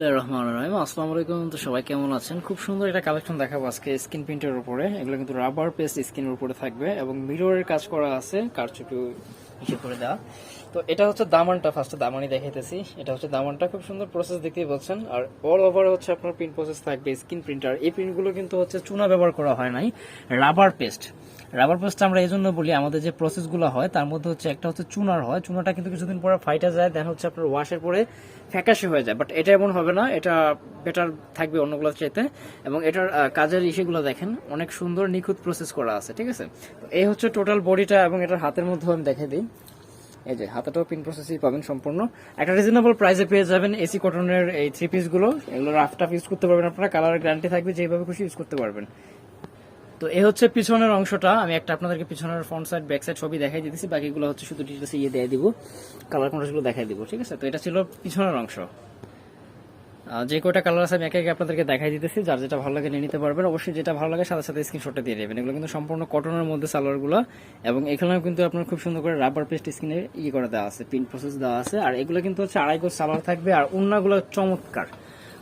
রহমান রহিম। আসসালামু আলাইকুম। তো সবাই কেমন আছেন? খুব সুন্দর একটা কালেকশন দেখাবো আজকে স্কিন প্রিন্টের উপরে। এগুলো কিন্তু রাবার পেস্ট স্কিনের উপরে থাকবে এবং মিররের কাজ করা আছে, কারচুপি ইসে করে দেওয়া। তো এটা হচ্ছে দামানটা ফার্স্টে দামানি দেখাইতেছি। এটা হচ্ছে দামানটা, খুব সুন্দর প্রসেস দেখতেই বলছেন। আর অল ওভার হচ্ছে আপনার প্রিন্ট প্রসেস থাকবে স্কিন প্রিন্টার এই প্রিন্টগুলো কিন্তু হচ্ছে চুনা ব্যবহার করা হয় নাই রাবার পেস্ট রাবার পেস্ট আমরা এই জন্য বলি, আমাদের যে প্রসেসগুলো হয়, তার মধ্যে হচ্ছে একটা হচ্ছে চুনার হয়। চুনাটা কিন্তু কিছুদিন পরে ফাইটা যায় দেন হচ্ছে আপনার ওয়াশের পরে ফ্যাকাশে হয়ে যায়। বাট এটা এমন হবে না, এটা বেটার থাকবে অন্যগুলোর চাইতে। এবং এটার কাজের ইসেগুলো দেখেন, অনেক সুন্দর নিখুঁত প্রসেস করা আছে, ঠিক আছে? তো এই হচ্ছে টোটাল বডিটা এবং এটার হাতের মধ্যেও আমি দেখে দিই। এই যে হাতাটাও পিন প্রসেসই পাবেন সম্পূর্ণ। একটা রিজনেবল প্রাইসে পেয়ে যাবেন এসি কটনের এই থ্রি পিসগুলো এগুলো রাফ টাফ ইউজ করতে পারবেন আপনারা কালারের গ্যারান্টি থাকবে, যেভাবে খুশি ইউজ করতে পারবেন। তো এ হচ্ছে পিছনের অংশটা। আমি একটা আপনাদেরকে পিছনের ফ্রন্ট সাইড ব্যাক সাইড ছবি দেখাই দিতেছি, বাকিগুলো হচ্ছে শুধু ডিটেলস ইয়ে দিয়ে দিব কালার কন্ট্রাস্টগুলো দেখাই দিব, ঠিক আছে? তো এটা ছিল পিছনের অংশ। যে কয়টা কালার আছে আমি একে একে আপনাদেরকে দেখাই দিতেছি, যার যেটা ভালো লাগে নিয়ে নিতে পারবেন। অবশ্যই যেটা ভালো লাগে সাথে সাথে স্ক্রিনশটটা দিয়ে দেবেন এগুলো কিন্তু সম্পূর্ণ কটনের মধ্যে সালোয়ারগুলো এবং এখানেও কিন্তু আপনার খুব সুন্দর করে রাবার পেস্ট স্কিনে ইয়ে করে দেওয়া আছে প্রিন্ট প্রসেস দেওয়া আছে। আর এগুলো কিন্তু হচ্ছে আড়াই গোজ সালোয়ার থাকবে, আর অন্যগুলো চমৎকার।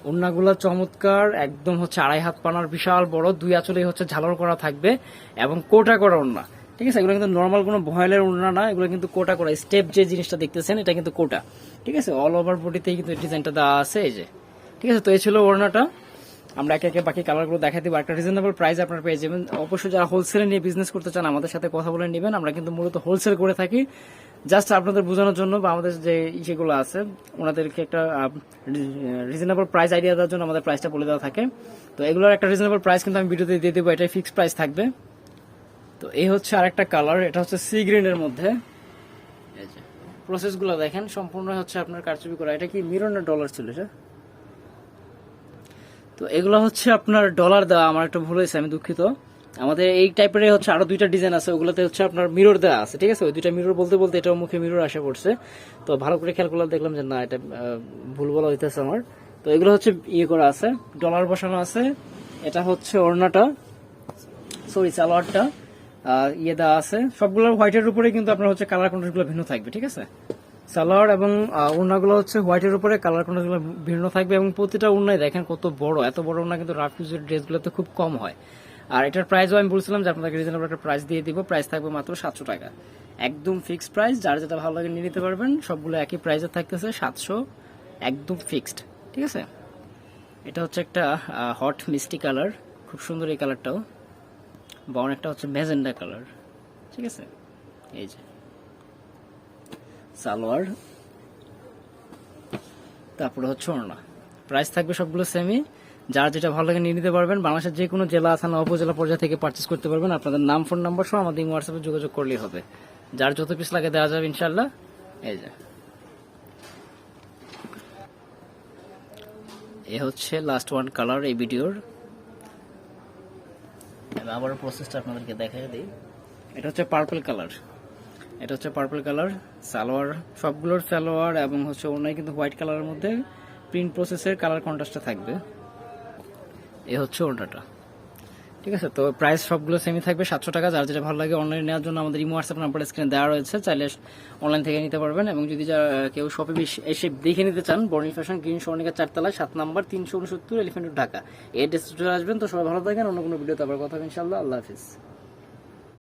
উন্নাগুলো চমৎকার, একদম হচ্ছে আড়াই হাত পানার বিশাল বড়, দুই আঁচলে হচ্ছে ঝালর করা থাকবে এবং কোটা করা উন্না। ঠিক আছে? এগুলো কিন্তু নর্মাল কোনো ভয়েলের উন্না না, এগুলো কিন্তু কোটা করা। স্টেপ যে জিনিসটা দেখতেছেন, এটা কিন্তু কোটা। ঠিক আছে? অল ওভার বডিতেই কিন্তু ডিজাইনটা দেওয়া আছে, এই যে। ঠিক আছে? তো এই ছিল ওড়নাটা। আমরা একে একে বাকি কালারগুলো দেখাই দিব। একটা রিজনেবল প্রাইস আপনার পেয়ে যাবেন। অবশ্যই যারা হোলসেলে নিয়ে বিজনেস করতে চান, আমাদের সাথে কথা বলে নেবেন। আমরা কিন্তু মূলত হোলসেল করে থাকি। জাস্ট আপনাদের বোঝানোর জন্য বা আমাদের যে ইসেগুলো আছে, ওনাদেরকে একটা রিজনেবল প্রাইস আইডিয়া দেওয়ার জন্য আমাদের প্রাইসটা বলে দেওয়া থাকে। তো এগুলোর একটা রিজনেবল প্রাইস কিন্তু আমি ভিডিওতে দিয়ে দেবো, এটাই ফিক্সড প্রাইস থাকবে। তো এই হচ্ছে আরেকটা কালার এটা হচ্ছে সি গ্রিনের মধ্যে। প্রসেসগুলো দেখেন, সম্পূর্ণ হচ্ছে আপনার কারচুপি করা। এটা কি মিরর না ডলার ছিল এটা? তো এগুলো হচ্ছে আপনার ডলার দেওয়া, আমার একটা ভুল হয়েছে, আমি দুঃখিত। আমাদের এই টাইপের হচ্ছে আরও দুইটা ডিজাইন আছে, ওগুলোতে হচ্ছে আপনার মিরর দেওয়া আছে, ঠিক আছে? ওই দুইটা মিরর বলতে বলতে এটাও মুখে মিরর আসে পড়ছে। তো ভালো করে খেয়াল করলে দেখলাম যে, না, এটা ভুল বলা হইতেছে আমার। তো এগুলো হচ্ছে ইয়ে করা আছে, ডলার বসানো আছে। এটা হচ্ছে ওড়নাটা সরি সালোয়ারটা ইয়ে দেওয়া আছে। সবগুলো হোয়াইটের উপরে কিন্তু আপনার হচ্ছে কালার কন্ট্রাস্টগুলো ভিন্ন থাকবে, ঠিক আছে? সালোয়ার এবং ওড়নাগুলো হচ্ছে হোয়াইটের উপরে কালার কন্ট্রাস্টগুলো ভিন্ন থাকবে এবং প্রতিটা ওড়নায় দেখেন কত বড়, এত বড় ওড়না কিন্তু রাফ ইউজের ড্রেসগুলোতে খুব কম হয়। আর এটার প্রাইসও আমি বলছিলাম যে আপনাকে রিজনেবল একটা প্রাইস দিয়ে দিব। প্রাইস থাকবে মাত্র সাতশো টাকা। একদম ফিক্সড প্রাইস যার যেটা ভালো লাগে নিয়ে নিতে পারবেন। সবগুলো একই প্রাইসে থাকতেছে সাতশো, একদম ফিক্সড ঠিক আছে? এটা হচ্ছে একটা হট মিষ্টি কালার খুব সুন্দর এই কালারটাও বা অনেকটা হচ্ছে ম্যাজেন্ডা কালার ঠিক আছে? এই যে। সালোয়ার। তারপরে হচ্ছে ওড়না। প্রাইস থাকবে সবগুলো সেমই যার যেটা ভালো লাগে নিয়ে নিতে পারবেন। বাংলাদেশের যে কোনো জেলা, থানা, উপজেলা পর্যায়ে থেকে পারচেস করতে পারবেন। আপনাদের নাম ফোন নাম্বার সহ আমাদের হোয়াটসঅ্যাপে যোগাযোগ করলেই হবে। যার যত পিস লাগে দেওয়া যাবে ইনশাল্লাহ এই যে। এ হচ্ছে লাস্ট ওয়ান কালার এই ভিডিওর। আমি আবারও প্রসেসটা আপনাদেরকে দেখাই দিই। এটা হচ্ছে পার্পল কালার এটা হচ্ছে পার্পল কালার সালোয়ার, সবগুলোর সালোয়ার এবং হচ্ছে ওনাই কিন্তু হোয়াইট কালারের মধ্যে প্রিন্ট প্রসেসের কালার কন্ট্রাস্টটা থাকবে। এ হচ্ছে ওনাটা ঠিক আছে? তো প্রাইস সবগুলো সেমই থাকবে। সাতশো টাকা, যার যেটা ভালো লাগে অনলাইনে নেওয়ার জন্য আমাদের ইমো হোয়াটসঅ্যাপ নাম্বার স্ক্রিনে দেওয়া রয়েছে। চাইলে অনলাইন থেকে নিতে পারবেন এবং যদি কেউ শপে এসে দেখে নিতে চান বর্ণি ফ্যাশন গ্রিন সোনিকা চারতলা সাত নাম্বার, তিনশো উনসত্তর এলিফেন্ট ঢাকা। এই ডেস্টে আসবেন। তো সবাই ভালো থাকেন। অন্য কোনো ভিডিওতে আবার কথা হবে ইনশাল্লাহ আল্লাহ হাফিজ।